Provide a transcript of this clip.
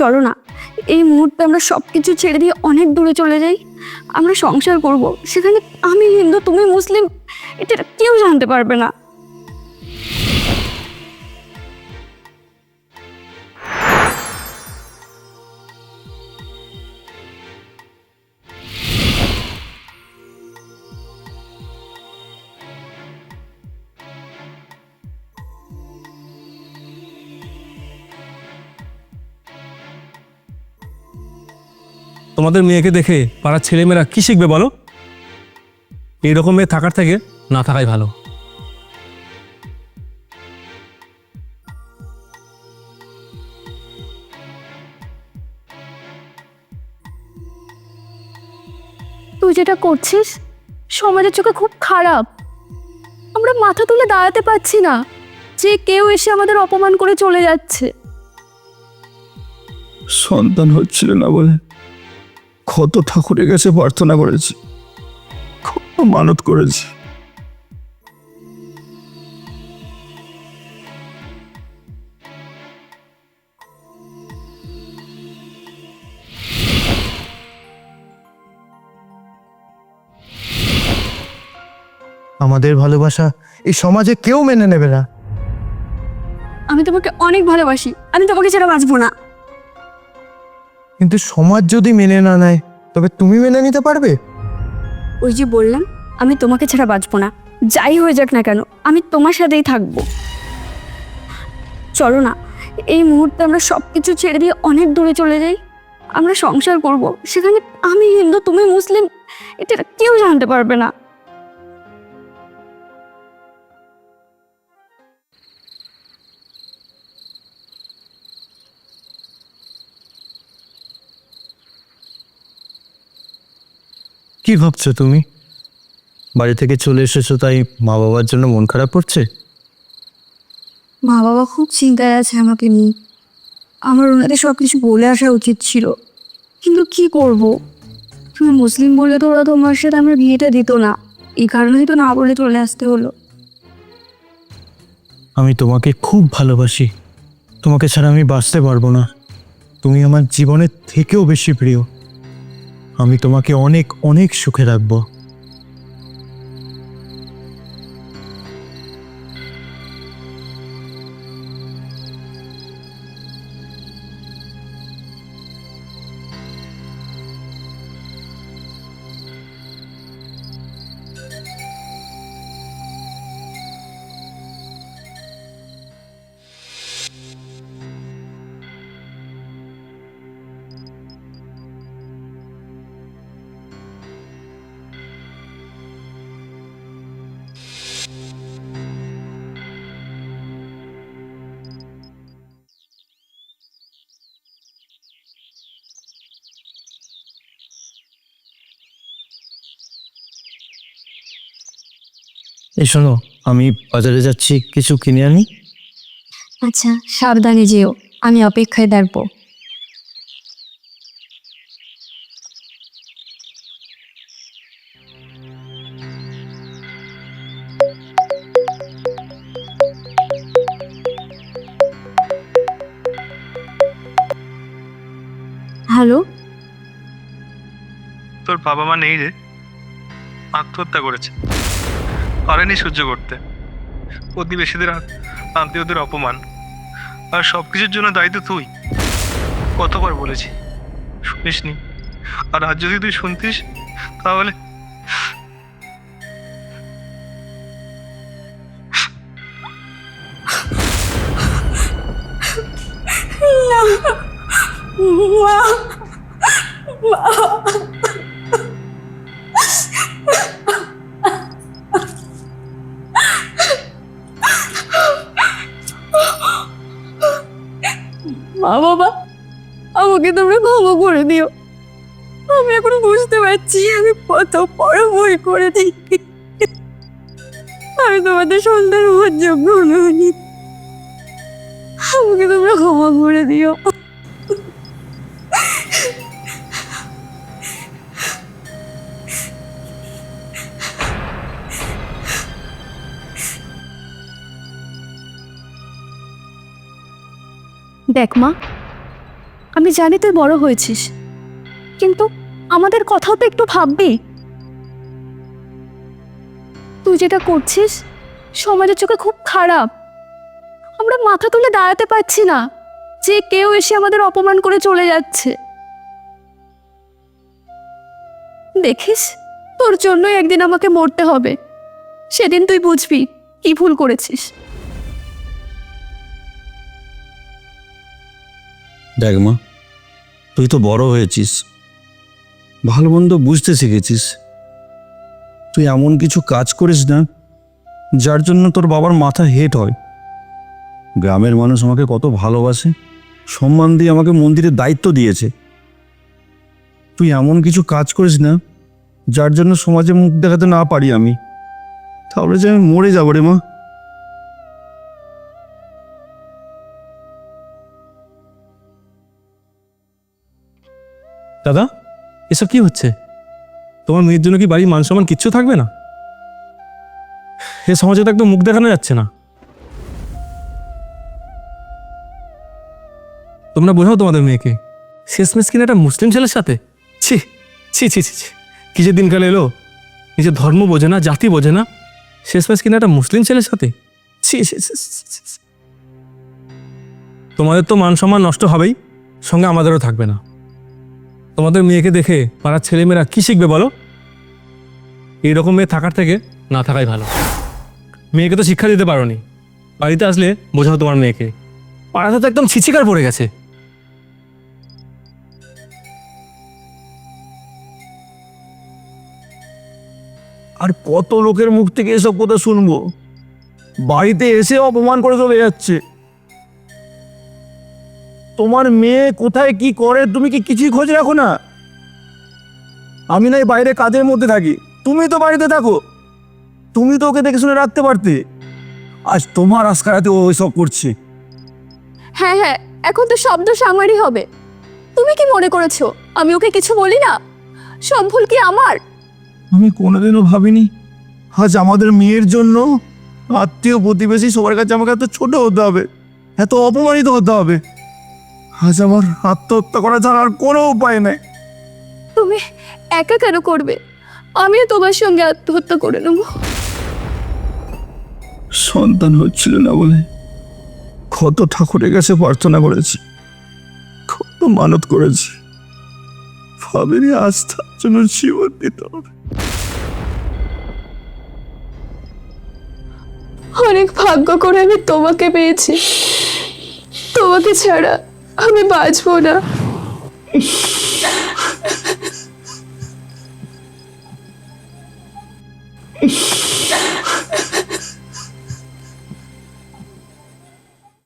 চলো না। এই মুহূর্তে আমরা সব কিছু ছেড়ে দিয়ে অনেক দূরে চলে যাই। আমরা সংসার করব। সেখানে আমি হিন্দু, তুমি মুসলিম, এটা কেউ জানতে পারবে না। তোমাদের মেয়েকে দেখে পাড়ার ছেলেমেয়েরা কী শিখবে বলো? এইরকম মেয়ে থাকার থেকে না থাকাই ভালো। তুই যেটা করছিস সমাজের চোখে খুব খারাপ। আমরা মাথা তুলে দাঁড়াতে পারছি না যে কেউ এসে আমাদের অপমান করে চলে যাচ্ছে। সন্তান হচ্ছিল না বলে কত ঠাকুরের কাছে প্রার্থনা করেছি। কত মানত করেছি। আমাদের ভালোবাসা এই সমাজে কেউ মেনে নেবে না। আমি তোমাকে অনেক ভালোবাসি। আমি তোমাকে ছাড়া বাঁচবো না। কিন্তু সমাজ যদি মেনে না নেয়, তবে তুমি মেনে নিতে পারবে? ওই যে বললাম, আমি তোমাকে ছাড়া বাঁচবো না। যাই হয়ে যাক না কেন, আমি তোমার সাথেই থাকব। চলো না, এই মুহূর্তে আমরা সব কিছু ছেড়ে দিয়ে অনেক দূরে চলে যাই। আমরা সংসার করব, সেখানে আমি হিন্দু, তুমি মুসলিম, এটা কেউ জানতে পারবে না। কি ভাবছ তুমি? বাড়ি থেকে চলে এসেছ তাই মা বাবার জন্য মন খারাপ করছে? মা বাবা খুব চিন্তায় আছে আমাকে নিয়ে। আমার ওনাদের সব কিছু বলে আসা উচিত ছিল। কিন্তু কি করব? তুমি মুসলিম বলে তো ওরা তোমার সাথে আমার বিয়েটা দিত না। এই কারণেই তো না বলে চলে আসতে হলো। আমি তোমাকে খুব ভালোবাসি। তোমাকে ছাড়া আমি বাঁচতে পারব না। তুমি আমার জীবনের থেকেও বেশি প্রিয়। আমি তোমাকে অনেক অনেক সুখে রাখব। এই শোনো আমি বাজারে যাচ্ছি কিছু কিনে আনি। আচ্ছা সাবধানে যেও আমি অপেক্ষায় থাকব হ্যালো? তোর বাবা মা নেই রে। আত্মহত্যা করেছে। পারেনি সহ্য করতে। প্রতিবেশীদের আত- আত্মীয়দের অপমান। আর সব কিছুর জন্য দায়িত্ব তুই। কতবার বলেছি, শুনিসনি? আর আজ যদি তুই শুনতিস, তাহলে মা মা আমাকে তোমরা ক্ষমা করে দিও। আমি এখন বুঝতে পারছি, আমি কত বড় ভুল করে থাকি আমি তোমাদের সন্তান হওয়ার যোগ্য নই। আমাকে তোমরা ক্ষমা করে দিও। দেখ মা আমি জানি তুই বড় হয়েছিস, কিন্তু আমাদের কথাও তো একটু ভাববি। তুই যেটা করছিস, সমাজের চোখে খুব খারাপ। আমরা মাথা তুলে দাঁড়াতে পারছি না যে কেউ এসে আমাদের অপমান করে চলে যাচ্ছে। দেখিস, তোর জন্যই একদিন আমাকে মরতে হবে। সেদিন তুই বুঝবি কি ভুল করেছিস। দেখ মা তুই তো বড় হয়েছিস। ভালো মন্দ বুঝতে শিখেছিস। তুই এমন কিছু কাজ করিস না, যার জন্য তোর বাবার মাথা হেট হয়। গ্রামের মানুষ আমাকে কত ভালোবাসে, সম্মান দিয়ে আমাকে মন্দিরের দায়িত্ব দিয়েছে। তুই এমন কিছু কাজ করিস না, যার জন্য সমাজে মুখ দেখাতে না পারি আমি। তাহলে যে আমি মরে যাব রে মা। দাদা, এসব কি হচ্ছে? তোমার মেয়ের জন্য কি বাড়ির মান সম্মান কিচ্ছু থাকবে না? এ সমাজে তো একদম মুখ দেখানো যাচ্ছে না। তোমরা বোঝাও তোমাদের মেয়েকে। শেষমেশ কিনা একটা মুসলিম ছেলের সাথে? ছি ছি ছি ছি ছি। কি যে দিনকাল এলো। নিজের ধর্ম বোঝে না, জাতি বোঝে না। শেষমেশ কিনা একটা মুসলিম ছেলের সাথে? ছি ছি। তোমাদের তো মান সম্মান নষ্ট হবেই, সঙ্গে আমাদেরও থাকবে না। তোমাদের মেয়েকে দেখে পাড়ার ছেলেমেয়েরা কি শিখবে বলো? এইরকম মেয়ে থাকার থেকে না থাকাই ভালো। মেয়েকে তো শিক্ষা দিতে পারোনি। বাড়িতে আসলে বোঝাও তোমার মেয়েকে। পাড়াতে তো একদম ছিচিকার পড়ে গেছে। আর কত লোকের মুখ থেকে এসব কথা শুনব? বাড়িতে এসে অপমান করে চলে যাচ্ছে। তোমার মেয়ে কোথায় কি করে তুমি কি কিছুই খোঁজ রাখো না? আমি নাই বাইরে কাজের মধ্যে থাকি। তুমি তো বাড়িতে থাকো। তুমি তো ওকে দেখে শুনে রাখতে পারতে। আজ তোমার আজকারাতে ও সব করছে। হ্যাঁ হ্যাঁ এখন তো শব্দ সামারি হবে। তুমি কি মনে করেছ আমি ওকে কিছু বলি না? সব ভুল কি আমার? আমি কোনোদিনও ভাবিনি। আজ আমাদের মেয়ের জন্য আত্মীয় প্রতিবেশী সবার কাছে আমাকে এত ছোট হতে হবে এত অপমানিত হতে হবে। আজ আমার আত্মহত্যা করা ছাড়া আর কোনো উপায় নেই। তুমি একা কেন করবে? আমিও তোমার সঙ্গে আত্মহত্যা করে নেব। সন্তান হচ্ছিল না বলে কত ঠাকুরের কাছে প্রার্থনা করেছি। কত মানত করেছি। ভাবিনি আজ তার জন্য জীবন দিতে হবে। অনেক ভাগ্য করে আমি তোমাকে পেয়েছি। তোমাকে ছাড়া আমি বাঁচবো না।